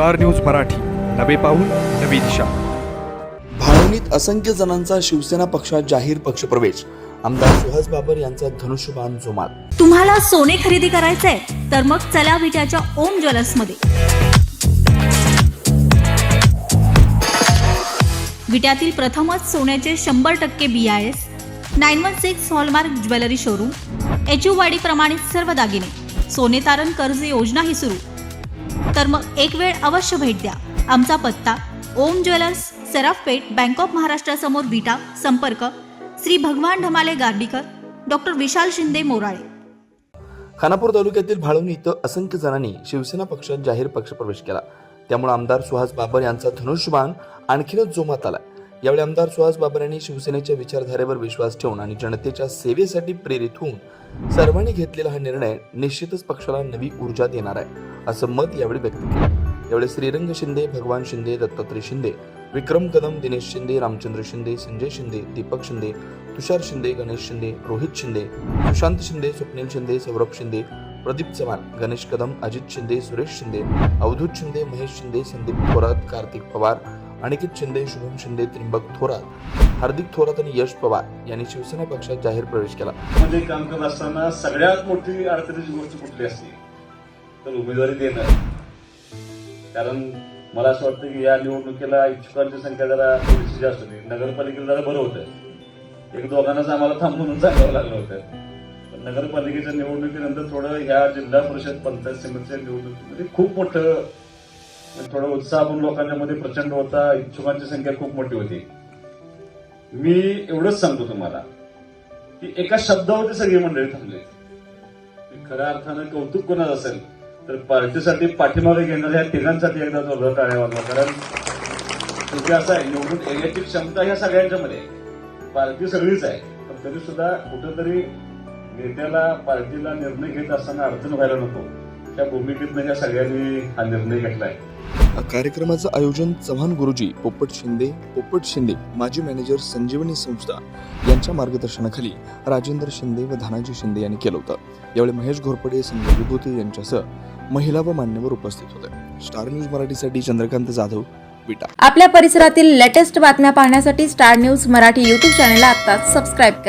Star news Marathi. नवे पाऊल नवी दिशा. भाळवणीत असंख्य जणांचा शिवसेना पक्षात जाहीर पक्षप्रवेश. आमदार सुहास बाबर यांचा धनुष्यबाण जोमात. तुम्हाला सोने खरेदी करायचंय तर मग चला विट्याच्या ओम ज्वेलर्समध्ये विट्यातील प्रथमच सोन्याचे शंभर टक्के B I S nine one six hallmark jewellery showroom H U वाडी प्रमाणित सर्व दागिने सोने तारण कर्ज योजनाही सुरू. तर मग एक वेळ अवश्य भेट द्या. आमचा पत्ता Om jewellers Sarafpeth bank of महाराष्ट्रासमोर Vita संपर्क श्री भगवान ढमाले गार्डीकर डॉक्टर विशाल शिंदे मोराळे. खानापूर तालुक्यातील भाळवणी इथं असंख्य जणांनी शिवसेना पक्षात जाहीर पक्षप्रवेश केला. त्यामुळे आमदार सुहास बाबर यांचा धनुष्यबाण आणखीनच जोमात आला यावेळी आमदार सुहास बाबर यांनी शिवसेनेच्या विचारधारेवर विश्वास ठेवून आणि जनतेच्या सेवेसाठी प्रेरित होऊन सर्वांनी घेतलेला हा निर्णय निश्चितच पक्षाला नवी ऊर्जा देणार आहे असं मत यावेळी व्यक्त केलं. यावेळी श्रीरंग शिंदे भगवान शिंदे दत्तात्रय शिंदे विक्रम कदम दिनेश शिंदे रामचंद्र शिंदे संजय शिंदे दीपक शिंदे तुषार शिंदे गणेश शिंदे रोहित शिंदे सुशांत शिंदे स्वप्नील शिंदे सौरभ शिंदे प्रदीप चव्हाण गणेश कदम अजित शिंदे सुरेश शिंदे अवधूत शिंदे महेश शिंदे संदीप थोरात कार्तिक पवार अनिकेत शिंदे शुभम शिंदे त्रिंबक थोरात हार्दिक थोरात आणि यश पवार यांनी शिवसेना पक्षात जाहीर प्रवेश केला. म्हणजे मध्ये काम करत असताना सगळ्यात मोठी अडचणीची गोष्ट कुठली असते? तर उमेदवारी देणं. कारण मला असं वाटतं की या निवडणुकीला इच्छुकांची संख्या जरा थोडीशी जास्त होती. नगरपालिकेला जरा बरं होतं. एक दोघांनाच आम्हाला थांबून सांगावं लागलं होतं. पण नगरपालिकेच्या निवडणुकीनंतर थोडं ह्या जिल्हा परिषद पंचायत समितीच्या निवडणुकीमध्ये खूप मोठं थोडं उत्साह पण लोकांच्या प्रचंड होता. इच्छुकांची संख्या खूप मोठी होती. मी एवढंच सांगतो तुम्हाला की एका शब्दावरती सगळी मंडळी थांबली. खऱ्या अर्थानं कौतुक कोणाचं असेल तर पार्टीसाठी पाठीमागे घेणाऱ्या तिघांसाठी एकदा जोरदार टाळ्या वाजवा. कारण तुम्ही असं आहे निवडून येण्याची क्षमता ह्या सगळ्यांच्या मध्ये आहे. पार्टी सगळीच आहे. पण तरी सुद्धा कुठेतरी नेत्याला पार्टीला निर्णय घेत असताना अडचण व्हायला नको. त्या भूमिकेतनं सगळ्यांनी हा निर्णय घेतलाय कार्यक्रमाचं आयोजन चव्हाण गुरुजी पोपट शिंदे पोपट शिंदे माजी मॅनेजर संजीवनी संस्था यांच्या मार्गदर्शनाखाली राजेंद्र शिंदे व धनाजी शिंदे यांनी केलं होतं. यावेळी महेश घोरपडे संजय विभूती यांच्यासह महिला व मान्यवर उपस्थित होते. स्टार न्यूज मराठीसाठी चंद्रकांत जाधव विटा. आपल्या परिसरातील लेटेस्ट बातम्या पाहण्यासाठी स्टार न्यूज मराठी यूट्यूब चॅनलला आत्ताच सबस्क्राईब करा.